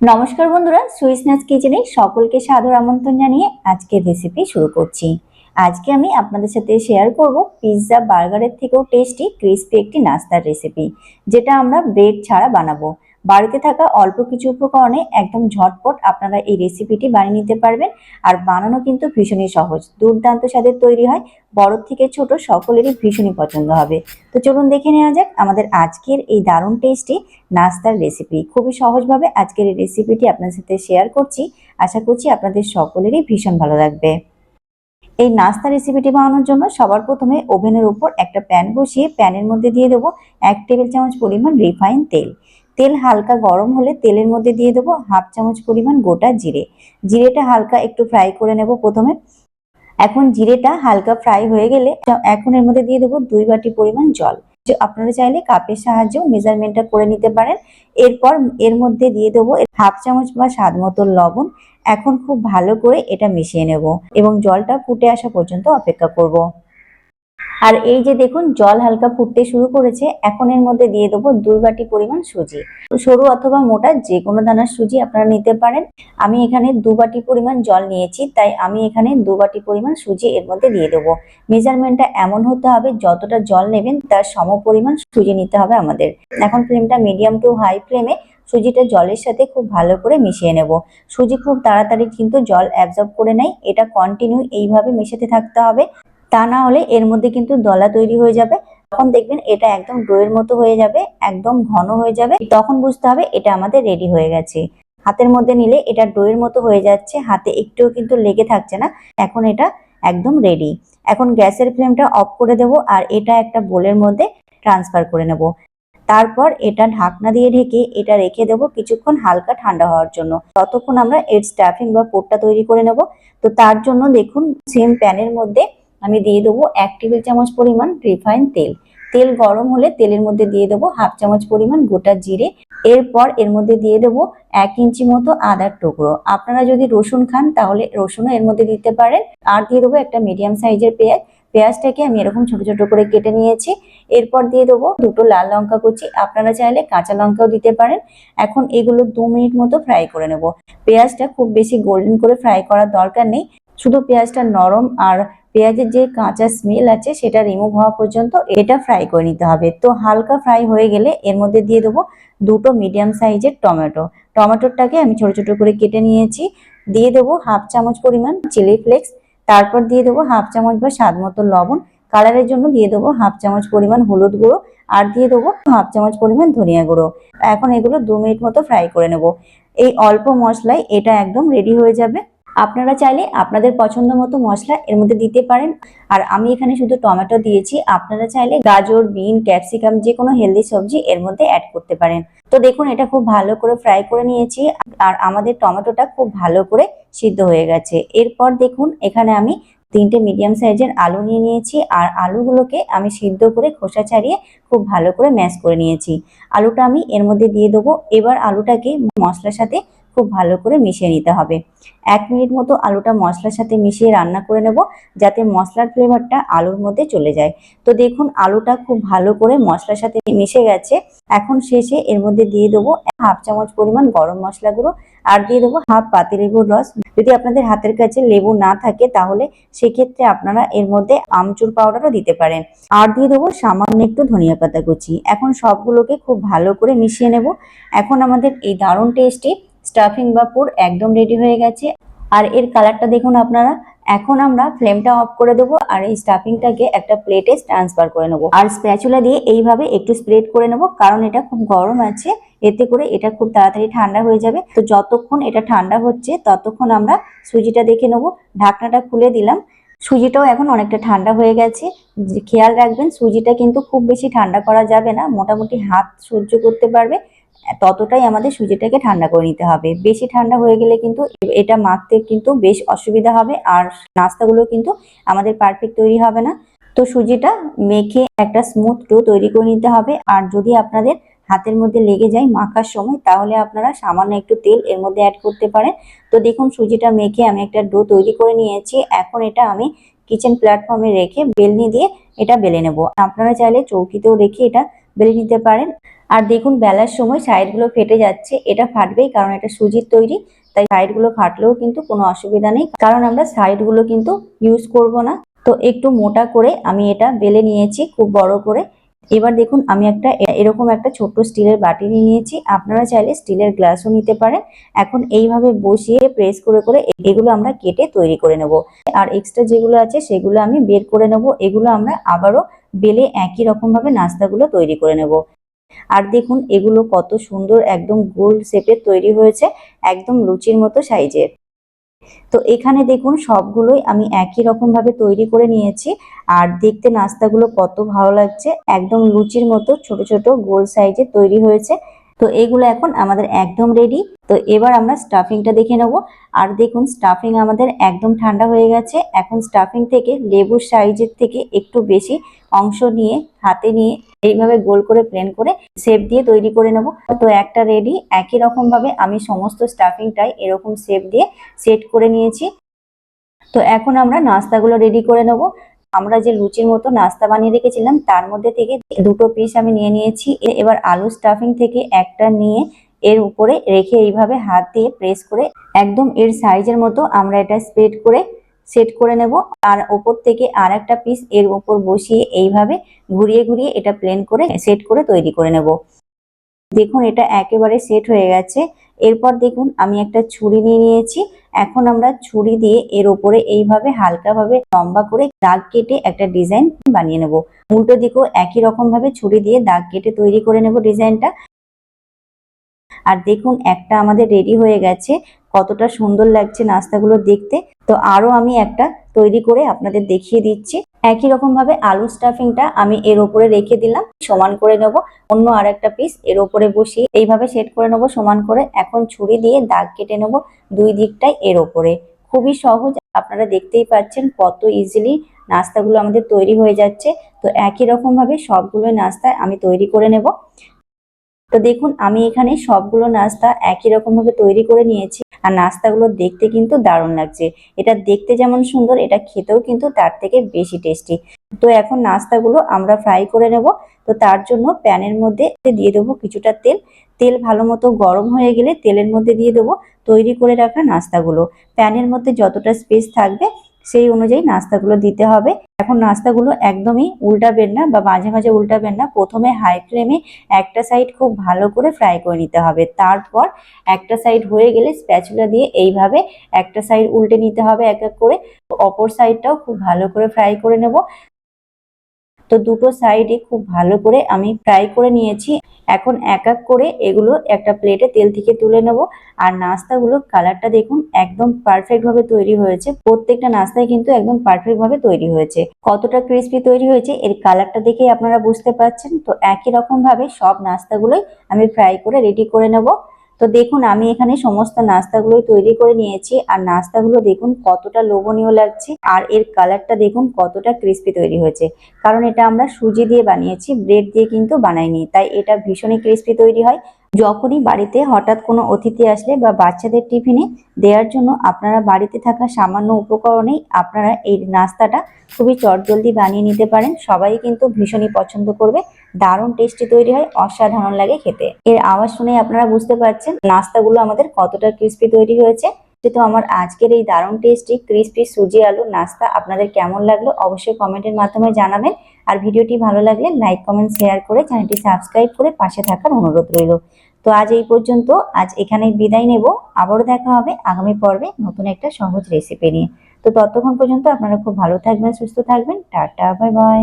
নমস্কার বন্ধুরা সুইসনাস কিচেনে সকলকে সাদর আমন্ত্রণ জানিয়ে আজকের রেসিপি শুরু করছি। আজকে আমি আপনাদের সাথে শেয়ার করব পিৎজা বার্গারের থেকেও টেস্টি ক্রিস্পি একটি নাস্তার রেসিপি যেটা আমরা ব্রেড ছাড়া বানাবো। বাড়িতে থাকা অল্প কিছু উপকরণে একদম ঝটপট আপনারা এই রেসিপিটি বানিয়ে নিতে পারবেন। আর বানানো কিন্তু ভীষণই সহজ। দুর্দান্ত স্বাদের তৈরি হয়। বড় থেকে ছোট সকলেরই ভীষণই পছন্দ হবে। তো চলুন দেখে নেওয়া যাক আমাদের আজকের এই দারুণ টেস্টি নাস্তার রেসিপি খুবই সহজভাবে আজকের এই রেসিপিটি আপনার সাথে শেয়ার করছি। আশা করছি আপনাদের সকলেরই ভীষণ ভালো লাগবে। এই নাস্তা রেসিপিটি বানানোর জন্য সবার প্রথমে ওভেনের উপর একটা প্যান বসিয়ে প্যানের মধ্যে দিয়ে দেবো এক টেবিল চামচ পরিমাণ রিফাইন তেল। তেল হালকা গরম হলে তেলের মধ্যে দিয়ে দেবো হাফ চামচ পরিমাণ গোটা জিরে। জিরেটা হালকা একটু ফ্রাই করে নেব প্রথমে। এখন জিরেটা হালকা ফ্রাই হয়ে গেলে এখন এর মধ্যে দিয়ে দেবো দুই বাটি পরিমাণ জল। আপনারা চাইলে কাপের সাহায্যেও মেজারমেন্টটা করে নিতে পারেন। এরপর এর মধ্যে দিয়ে দেবো হাফ চামচ বা স্বাদ মতো লবণ। এখন খুব ভালো করে এটা মিশিয়ে নেব এবং জলটা ফুটে আসা পর্যন্ত অপেক্ষা করব। আর এই যে দেখুন, জল হালকা ফুটতে শুরু করেছে, এখন এর মধ্যে দিয়ে দেবো দুই বাটি পরিমাণ সুজি। সরু অথবা মোটা যে কোনো দানার সুজি আপনারা নিতে পারেন। আমি এখানে দু বাটি পরিমাণ জল নিয়েছি, তাই আমি এখানে দু বাটি পরিমাণ সুজি এর মধ্যে দিয়ে দেবো। মেজারমেন্টটা এমন হতে হবে, যতটা জল নেবেন তার সম পরিমাণ সুজি নিতে হবে আমাদের। এখন ফ্লেমটা মিডিয়াম টু হাই ফ্লেমে সুজিটা জলের সাথে খুব ভালো করে মিশিয়ে নেব। সুজি খুব তাড়াতাড়ি কিন্তু জল অ্যাবজর্ব করে নেয়, এটা কন্টিনিউ এইভাবে মেশাতে থাকতে হবে। তা না হলে এর মধ্যে কিন্তু দলা তৈরি হয়ে যাবে। তখন দেখবেন এটা একদম ডোয়ের মতো হয়ে যাবে, একদম ঘন হয়ে যাবে। তখন বুঝতে হবে এটা আমাদের রেডি হয়ে গেছে। হাতের মধ্যে নিলে এটা ডোয়ের মতো হয়ে যাচ্ছে, হাতে একটুও কিন্তু লেগে থাকছে না। এখন এটা একদম রেডি এখন গ্যাসের ফ্লেমটা অফ করে দেব আর এটা একটা বোলের মধ্যে ট্রান্সফার করে নেব। তারপর এটা ঢাকনা দিয়ে ঢেকে এটা রেখে দেবো কিছুক্ষণ হালকা ঠান্ডা হওয়ার জন্য। ততক্ষণ আমরা এর স্টাফিং বা পোটটা তৈরি করে নেব। তো তার জন্য দেখুন সেম প্যানের মধ্যে আমি দিয়ে দেবো এক টেবিল চামচ পরিমাণ রিফাইন তেল। তেল গরম হলে তেলের মধ্যে দিয়ে দেবো হাফ চামচ পরিমাণ গোটা জিরে। এরপর এর মধ্যে দিয়ে দেবো এক ইঞ্চি মতো আদার টুকরো। আপনারা যদি রসুন খান, তাহলে রসুনও এর মধ্যে দিতে পারেন। আর দিয়ে দেবো একটা মিডিয়াম সাইজের পেঁয়াজ। পেঁয়াজটাকে আমি এরকম ছোট ছোট করে কেটে নিয়েছি। এরপর দিয়ে দেবো দুটো লাল লঙ্কা কুচি। আপনারা চাইলে কাঁচা লঙ্কাও দিতে পারেন। এখন এগুলো দু মিনিট মতো ফ্রাই করে নেব। পেঁয়াজটা খুব বেশি গোল্ডেন করে ফ্রাই করার দরকার নেই। শুধু পেঁয়াজটা নরম আর পেঁয়াজের যে কাঁচা স্মেল আছে সেটা রিমুভ হওয়া পর্যন্ত এটা ফ্রাই করে নিতে হবে। তো হালকা ফ্রাই হয়ে গেলে এর মধ্যে দিয়ে দেবো দুটো মিডিয়াম সাইজের টমেটো। টমেটোটাকে আমি ছোট ছোট করে কেটে নিয়েছি। দিয়ে দেবো হাফ চামচ পরিমাণ চিলি ফ্লেক্স তারপর দিয়ে দেবো হাফ চামচ বা স্বাদ মতো লবণ। কালারের জন্য দিয়ে দেবো হাফ চামচ পরিমাণ হলুদ গুঁড়ো। আর দিয়ে দেবো হাফ চামচ পরিমাণ ধনিয়া গুঁড়ো। এখন এগুলো দু মিনিট মতো ফ্রাই করে নেব। এই অল্প মশলায় এটা একদম রেডি হয়ে যাবে। আপনারা চাইলে আপনাদের পছন্দ মতো মশলা এর মধ্যে দিতে পারেন। আর আমি এখানে শুধু টমেটো দিয়েছি। আপনারা চাইলে গাজর, বিন, ক্যাপসিকাম যে কোনো হেলদি সবজি এর মধ্যে অ্যাড করতে পারেন। তো দেখুন, এটা খুব ভালো করে ফ্রাই করে নিয়েছি। আর আমাদের টমেটোটা খুব ভালো করে সিদ্ধ হয়ে গেছে। এরপর দেখুন, এখানে আমি তিনটে মিডিয়াম সাইজের আলু নিয়ে নিয়েছি। আর আলুগুলোকে আমি সিদ্ধ করে খোসা ছাড়িয়ে খুব ভালো করে ম্যাশ করে নিয়েছি। আলুটা আমি এর মধ্যে দিয়ে দেবো। এবার আলুটাকে মশলার সাথে খুব ভালো করে মিশিয়ে নিতে হবে। এক মিনিট মতো আলুটা মশলার সাথে মিশিয়ে রান্না করে নেব, যাতে মশলার ফ্লেভারটা আলুর মধ্যে চলে যায়। তো দেখুন, আলুটা খুব ভালো করে মশলার সাথে মিশে গেছে। এখন শেষে এর মধ্যে দিয়ে দেবো হাফ চামচ পরিমাণ গরম মশলা গুঁড়ো আর দিয়ে দেবো হাফ পাতি লেবুর রস। যদি আপনাদের হাতের কাছে লেবু না থাকে, তাহলে সেক্ষেত্রে আপনারা এর মধ্যে আমচুর পাউডারও দিতে পারেন। আর দিয়ে দেবো সামান্য একটু ধনিয়া পাতা কুচি। এখন সবগুলোকে খুব ভালো করে মিশিয়ে নেব। এখন আমাদের এই দারুণ টেস্টি স্টাফিং বা পুর একদম রেডি হয়ে গেছে। আর এর কালারটা দেখুন আপনারা, এখন আমরা ফ্লেমটা অফ করে দেবো আর এই স্টাফিংটাকে একটা প্লেটে ট্রান্সফার করে নেব। আর স্প্যাচুলা দিয়ে এইভাবে একটু স্প্রেড করে নেব, কারণ এটা খুব গরম আছে, এতে করে এটা খুব তাড়াতাড়ি ঠান্ডা হয়ে যাবে। তো যতক্ষণ এটা ঠান্ডা হচ্ছে, ততক্ষণ আমরা সুজিটা দেখে নেব। ঢাকনাটা খুলে দিলাম। সুজিটাও এখন অনেকটা ঠান্ডা হয়ে গেছে। খেয়াল রাখবেন, সুজিটা কিন্তু খুব বেশি ঠান্ডা করা যাবে না, মোটামুটি হাত সহ্য করতে পারবে। ততটাই আমাদের সুজিটাকে ঠান্ডা করে নিতে হবে। বেশি ঠান্ডা হয়ে গেলে কিন্তু এটা মাখতে কিন্তু বেশ অসুবিধা হবে আর নাস্তাগুলো কিন্তু আমাদের পারফেক্ট তৈরি হবে না। তো সুজিটা মেখে একটা স্মুথ ডো তৈরি করে নিতে হবে। আর যদি আপনাদের হাতের মধ্যে লেগে যায় মাখার সময়, তাহলে আপনারা সামান্য একটু তেল এর মধ্যে অ্যাড করতে পারেন। তো দেখুন সুজিটা মেখে আমি একটা ডো তৈরি করে নিয়েছি। এখন এটা আমি কিচেন প্ল্যাটফর্মে রেখে বেলনি দিয়ে এটা বেলে নেব। আপনারা চাইলে চৌকিতেও রেখে এটা বেলে নিতে পারেন। আর দেখুন বেলার সময় সাইডগুলো ফেটে যাচ্ছে, এটা ফাটবেই কারণ এটা সুজির তৈরি, তাই সাইডগুলো ফাটলেও কিন্তু কোনো অসুবিধা নেই, কারণ আমরা সাইডগুলো কিন্তু ইউজ করব না। তো একটু মোটা করে আমি এটা বেলে নিয়েছি খুব বড় করে। এবার দেখুন আমি একটা এরকম একটা ছোট্ট স্টিলের বাটি নিয়ে নিয়েছি, আপনারা চাইলে স্টিলের গ্লাসও নিতে পারেন। এখন এইভাবে বসিয়ে প্রেস করে করে এগুলো আমরা কেটে তৈরি করে নেব। আর এক্সট্রা যেগুলো আছে সেগুলো আমি বের করে নেব, এগুলো আমরা আবারও বেলে একই রকম ভাবে নাস্তাগুলো তৈরি করে নেব। আর দেখুন, এগুলো কত সুন্দর একদম গোল শেপে তৈরি হয়েছে, একদম লুচির মতো সাইজের। তো এখানে দেখুন, সবগুলোই আমি একই রকম ভাবে তৈরি করে নিয়েছি, আর দেখতে নাস্তাগুলো কত ভালো লাগছে। একদম লুচির মতো ছোট ছোট গোল সাইজে তৈরি হয়েছে তো এগুলো এখন আমাদের একদম রেডি তো এবার আমরা স্টাফিংটা দেখে নেব। আর দেখুন স্টাফিং আমাদের একদম ঠান্ডা হয়ে গেছে। এখন স্টাফিং থেকে লেবুর সাইজের থেকে একটু বেশি অংশ নিয়ে, হাতে নিয়ে এইভাবে গোল করে প্লেন করে শেপ দিয়ে তৈরি করে নেব। তো একটা রেডি একই রকম ভাবে আমি সমস্ত স্টাফিংটাই এরকম শেপ দিয়ে সেট করে নিয়েছি। তো এখন আমরা নাস্তাগুলো রেডি করে নেব। আমরা যে লুচির মতো নাস্তা বানিয়ে রেখেছিলাম, তার মধ্যে থেকে দুটো পিস আমি নিয়ে নিয়েছি। এবার আলু স্টাফিং থেকে একটা নিয়ে এর উপরে রেখে এইভাবে হাত দিয়ে প্রেস করে একদম এর সাইজের মতো আমরা এটা স্প্রেড করে সেট করে নেব। আর ওপর থেকে আর একটা পিস এর উপর বসিয়ে এইভাবে ঘুরিয়ে ঘুরিয়ে এটা প্লেন করে সেট করে তৈরি করে নেব। দেখুন এটা একেবারে সেট হয়ে গেছে। এরপর দেখুন আমি একটা ছুরি নিয়ে নিয়েছি। এখন আমরা ছুরি দিয়ে এর উপরে এইভাবে হালকাভাবে লম্বা করে দাগ কেটে একটা ডিজাইন বানিয়ে নেব। উল্টো দিকেও একই রকম ভাবে ছুরি দিয়ে দাগ কেটে তৈরি করে নেব ডিজাইনটা আর দেখুন একটা আমাদের রেডি হয়ে গেছে। কতটা সুন্দর লাগছে নাস্তাগুলো দেখতে। তো আরও আমি একটা তৈরি করে আপনাদের দেখিয়ে দিচ্ছি। একই রকম ভাবে আলু স্টাফিংটা আমি এর উপরে রেখে দিলাম, সমান করে নেব। অন্য আর একটা পিস এর উপরে বসিয়ে এইভাবে সেট করে নেব, সমান করে এখন ছুরি দিয়ে দাগ কেটে নেব দুই দিকটাই এর উপরে খুবই সহজ, আপনারা দেখতেই পাচ্ছেন কত ইজিলি নাস্তাগুলো আমাদের তৈরি হয়ে যাচ্ছে। তো একই রকম ভাবে সবগুলো নাস্তা আমি তৈরি করে নেব। তো দেখুন, আমি এখানে সবগুলো নাস্তা একই রকম ভাবে তৈরি করে নিয়েছি। আর নাস্তাগুলো দেখতে কিন্তু দারুণ লাগছে। এটা দেখতে যেমন সুন্দর, এটা খেতেও কিন্তু তার থেকে বেশি টেস্টি তো এখন নাস্তাগুলো আমরা ফ্রাই করে নেব। তো তার জন্য প্যানের মধ্যে দিয়ে দেবো কিছুটা তেল। তেল ভালো মতো গরম হয়ে গেলে তেলের মধ্যে দিয়ে দেবো। তৈরি করে রাখা নাস্তাগুলো। প্যানের মধ্যে যতটা স্পেস থাকবে সেই অনুযায়ী নাস্তাগুলো দিতে হবে। এখন নাস্তাগুলো একদমই উল্টাবেন না বা মাঝে মাঝে উল্টাবেন না। প্রথমে হাই ফ্লেমে একটা সাইড খুব ভালো করে ফ্রাই করে নিতে হবে। তারপর একটা সাইড হয়ে গেলে স্প্যাচুলা দিয়ে এইভাবে একটা সাইড উল্টে নিতে হবে এক এক করে। অপর সাইডটাও খুব ভালো করে ফ্রাই করে নেব। তো দুটো সাইডে খুব ভালো করে আমি ফ্রাই করে নিয়েছি। এখন এক এক করে এগুলো একটা প্লেটে তেল থেকে তুলে নেব। আর নাস্তাগুলো কালারটা দেখুন একদম পারফেক্ট ভাবে তৈরি হয়েছে। প্রত্যেকটা নাস্তাই কিন্তু একদম পারফেক্ট ভাবে তৈরি হয়েছে। কতটা ক্রিস্পি তৈরি হয়েছে এর কালারটা দেখেই আপনারা বুঝতে পারছেন। তো একই রকম ভাবে সব নাস্তাগুলোই আমি ফ্রাই করে রেডি করে নেব। তো দেখুন, আমি এখানে সমস্ত নাস্তাগুলোই তৈরি করে নিয়েছি। আর নাস্তাগুলো দেখুন কতটা লোভনীয় লাগছে। আর এর কালারটা দেখুন কতটা ক্রিস্পি তৈরি হয়েছে। কারণ এটা আমরা সুজি দিয়ে বানিয়েছি, ব্রেড দিয়ে কিন্তু বানাইনি। তাই এটা ভীষণই ক্রিস্পি তৈরি হয়। যখনই বাড়িতে হঠাৎ কোনো অতিথি আসলে বা বাচ্চাদের টিফিনে দেওয়ার জন্য আপনারা বাড়িতে থাকা সামান্য উপকরণেই আপনারা এই নাস্তাটা খুবই চটজলদি বানিয়ে নিতে পারেন। সবাই কিন্তু ভীষণই পছন্দ করবে। দারুণ টেস্টি তৈরি হয়, অসাধারণ লাগে খেতে। এর আওয়াজ শুনে আপনারা বুঝতে পারছেন নাস্তাগুলো আমাদের কতটা ক্রিস্পি তৈরি হয়েছে। তো আমার আজকের এই দারুণ টেস্টি ক্রিস্পি সুজি আলু নাস্তা আপনাদের কেমন লাগল অবশ্যই কমেন্টের মাধ্যমে জানাবেন। আর ভিডিওটি ভালো লাগলে লাইক কমেন্ট শেয়ার করে চ্যানেলটি সাবস্ক্রাইব করে পাশে থাকার অনুরোধ রইল। তো আজ এই পর্যন্ত, আজ এখানেই বিদায় নেব। আবারও দেখা হবে আগামী পর্বে নতুন একটা সহজ রেসিপি নিয়ে। তো ততক্ষণ পর্যন্ত আপনারা খুব ভালো থাকবেন, সুস্থ থাকবেন। Tata bye bye